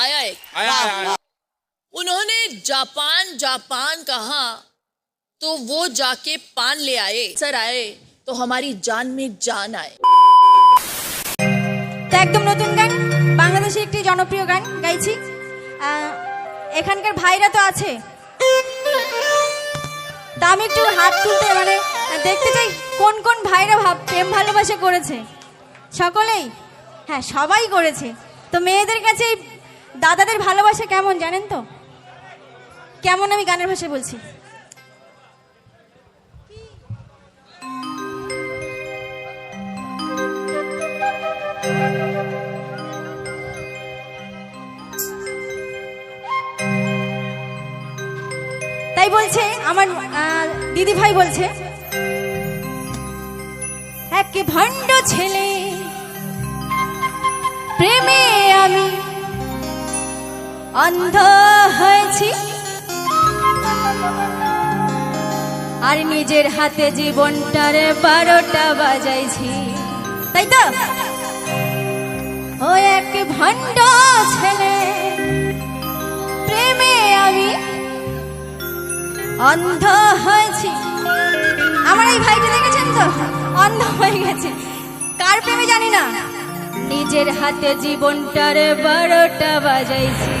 आया एक आया, वाह, आया, आया। वाह। उन्होंने जापान जापान कहा तो वो जाके पान ले आए सर आए तो हमारी जान में जान आए তো একদম নতুন গান বাংলাদেশের একটি জনপ্রিয় গান গাইছি আহ, এখানকার ভাইরা তো আছে তা আমি একটু হাত তুলতে মানে দেখতে চাই কোন কোন ভাইরা ভাব প্রেম ভালোবাসা করেছে সকলেই হ্যাঁ সবাই করেছে তো মেয়েদের কাছে এই দাদাদের ভালোবাসা কেমন জানেন তো? কেমন আমি গানের ভাষায় বলছি? তাই বলছে আমার দিদি ভাই বলছে, এক ভণ্ড ছেলে, প্রেমে আমি অন্ধ হয়েছি। আর নিজের হাতে জীবনটারে বারোটা বাজাইছি। তাই তো? ও এক ভণ্ড ছেলে। প্রেমে আমি অন্ধ হয়েছি। আমার এই ভাইটা দেখেছেন তো? অন্ধ হয়ে গেছে। কার প্রেমে জানি না। নিজের হাতে জীবনটারে বারোটা বাজাইছি।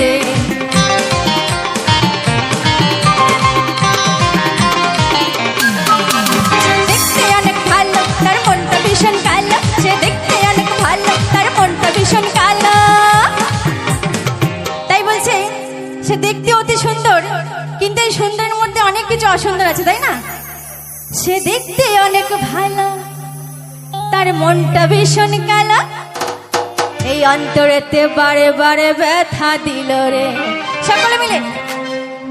রে। দেখতে অনেক ভালো, তার মনটা ভীষণ কালো। সে দেখতে অনেক ভালো, তার মনটা ভীষণ কালো। তাই বলছে, সে দেখতে অতি সুন্দর, কিন্তু এই সুন্দরের মধ্যে অনেক কিছু অসুন্দর আছে, তাই না? সে দেখতে অনেক ভালো, তার মনটা ভীষণ কালা। এই অন্তরেতে বারে বারে ব্যথা দিল রে। সকলে মিলে।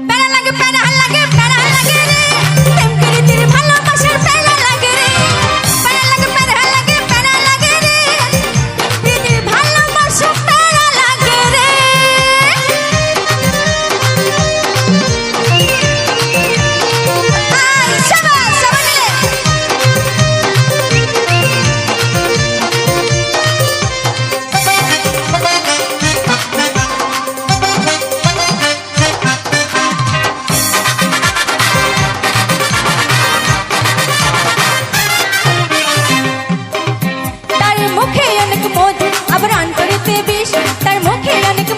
প্যারা লাগে প্যারা লাগে প্যারা লাগে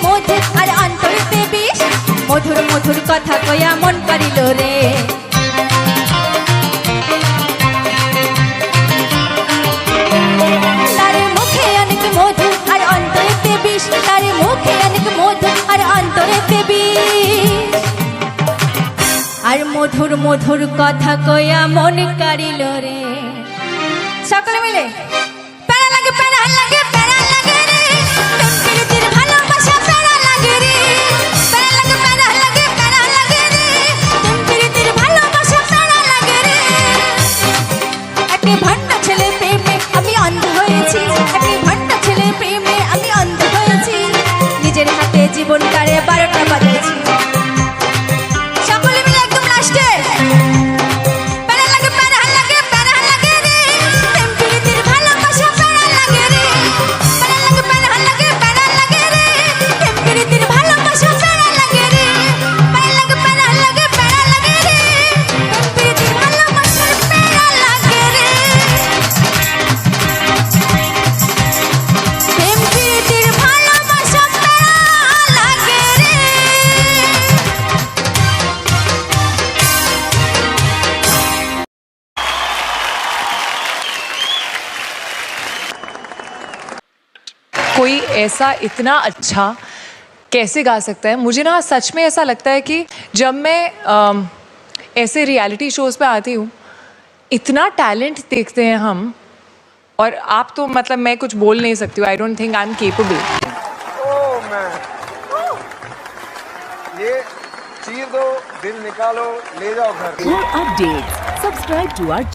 মধু আর অন্তরেতে বিষ মধুর মধুর কথা কয়া মন করিল রে। মধুর মধুর কথা কয়া মন কারিল রে। সকলে মিলে প্যারা লাগে প্যারা লাগে জীবনটারে বারোটা বাজাইছি कोई ऐसा इतना अच्छा कैसे गा सकता है? मुझे ना सच में ऐसा लगता है कि जब मैं अम, ऐसे रियलिटी शोज़ पे आती हूँ इतना टैलेंट देखते हैं हम और आप तो मतलब मैं कुछ बोल नहीं सकती हूँ। I don't think I am capable ये चीर दो दिल निकालो ले जाओ घर। Updates, subscribe to our